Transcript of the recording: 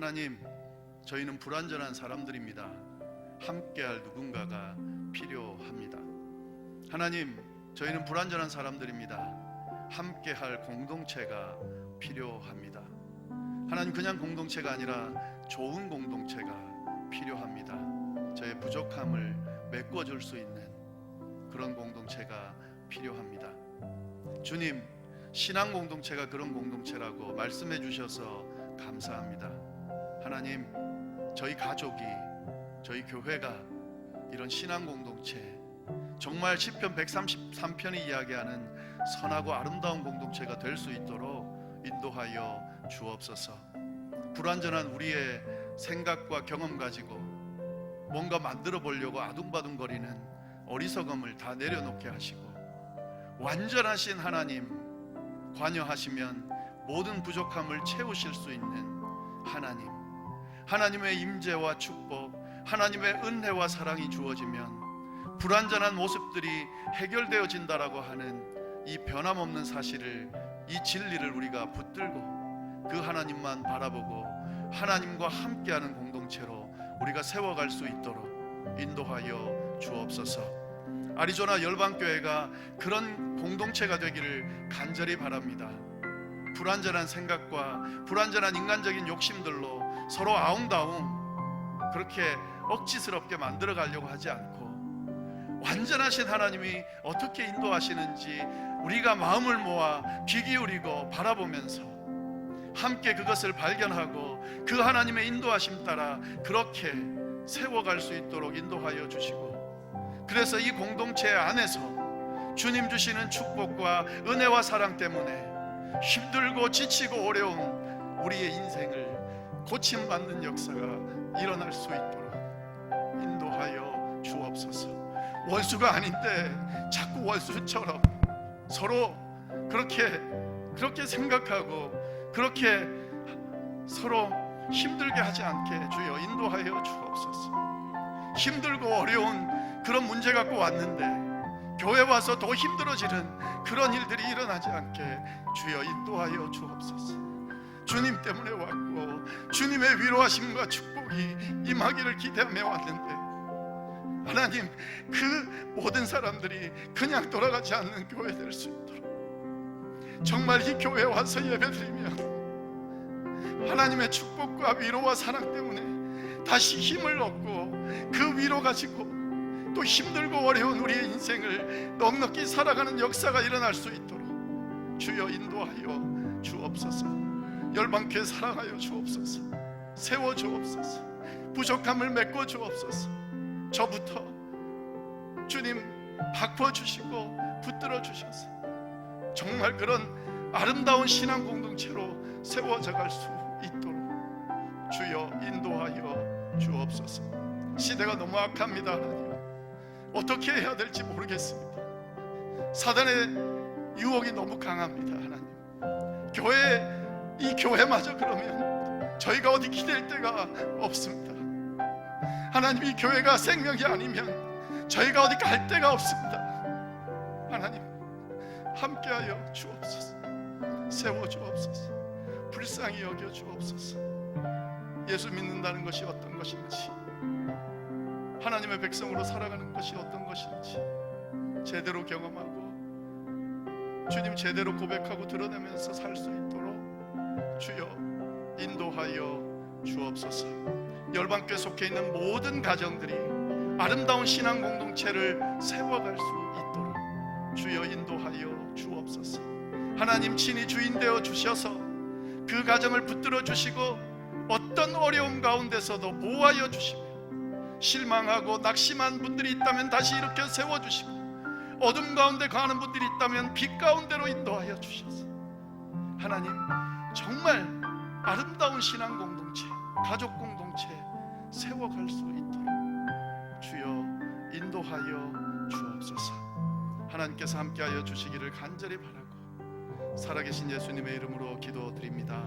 하나님, 저희는 불완전한 사람들입니다. 함께할 누군가가 필요합니다. 하나님, 저희는 불완전한 사람들입니다. 함께할 공동체가 필요합니다. 하나님, 그냥 공동체가 아니라 좋은 공동체가 필요합니다. 저의 부족함을 메꿔줄 수 있는 그런 공동체가 필요합니다. 주님, 신앙 공동체가 그런 공동체라고 말씀해 주셔서 감사합니다. 하나님, 저희 가족이, 저희 교회가 이런 신앙 공동체, 정말 시편 133편이 이야기하는 선하고 아름다운 공동체가 될 수 있도록 인도하여 주옵소서. 불완전한 우리의 생각과 경험 가지고 뭔가 만들어 보려고 아둥바둥거리는 어리석음을 다 내려놓게 하시고 완전하신 하나님 관여하시면 모든 부족함을 채우실 수 있는 하나님 하나님의 임재와 축복 하나님의 은혜와 사랑이 주어지면 불완전한 모습들이 해결되어진다라고 하는 이 변함없는 사실을 이 진리를 우리가 붙들고 그 하나님만 바라보고 하나님과 함께하는 공동체로 우리가 세워갈 수 있도록 인도하여 주옵소서. 아리조나 열방교회가 그런 공동체가 되기를 간절히 바랍니다. 불완전한 생각과 불완전한 인간적인 욕심들로 서로 아웅다웅 그렇게 억지스럽게 만들어 가려고 하지 않고 완전하신 하나님이 어떻게 인도하시는지 우리가 마음을 모아 귀 기울이고 바라보면서 함께 그것을 발견하고 그 하나님의 인도하심 따라 그렇게 세워갈 수 있도록 인도하여 주시고 그래서 이 공동체 안에서 주님 주시는 축복과 은혜와 사랑 때문에 힘들고 지치고 어려운 우리의 인생을 고침 받는 역사가 일어날 수 있도록 인도하여 주옵소서. 원수가 아닌데 자꾸 원수처럼 서로 그렇게 그렇게 생각하고 그렇게 서로 힘들게 하지 않게 주여 인도하여 주옵소서. 힘들고 어려운 그런 문제 갖고 왔는데 교회 와서 더 힘들어지는 그런 일들이 일어나지 않게 주여 인도하여 주옵소서. 주님 때문에 왔고 주님의 위로하심과 축복이 임하기를 기대하며 왔는데 하나님 그 모든 사람들이 그냥 돌아가지 않는 교회 될 수 있도록 정말 이 교회에 와서 예배드리며 하나님의 축복과 위로와 사랑 때문에 다시 힘을 얻고 그 위로 가지고 또 힘들고 어려운 우리의 인생을 넉넉히 살아가는 역사가 일어날 수 있도록 주여 인도하여 주옵소서 열방교회 사랑하여 주옵소서 세워 주옵소서 부족함을 메꿔 주옵소서 저부터 주님 바꿔 주시고 붙들어 주셔서 정말 그런 아름다운 신앙 공동체로 세워져 갈 수 있도록 주여 인도하여 주옵소서. 시대가 너무 악합니다, 하나님. 어떻게 해야 될지 모르겠습니다. 사단의 유혹이 너무 강합니다, 하나님. 교회 이 교회마저 그러면 저희가 어디 기댈 데가 없습니다. 하나님 이 교회가 생명이 아니면 저희가 어디 갈 데가 없습니다. 하나님 함께하여 주옵소서. 세워 주옵소서. 불쌍히 여겨 주옵소서. 예수 믿는다는 것이 어떤 것인지, 하나님의 백성으로 살아가는 것이 어떤 것인지 제대로 경험하고 주님 제대로 고백하고 드러내면서 살 수 있도록 주여 인도하여 주옵소서. 열방교회 속해 있는 모든 가정들이 아름다운 신앙 공동체를 세워갈 수 있도록 주여 인도하여 주옵소서. 하나님 친히 주인 되어 주셔서 그 가정을 붙들어 주시고 어떤 어려움 가운데서도 보호하여 주시며 실망하고 낙심한 분들이 있다면 다시 일으켜 세워 주시고 어둠 가운데 가는 분들이 있다면 빛 가운데로 인도하여 주셔서 하나님 정말 아름다운 신앙 공동체, 가족 공동체 세워갈 수 있도록 주여 인도하여 주옵소서. 하나님께서 함께하여 주시기를 간절히 바라고 살아계신 예수님의 이름으로 기도드립니다.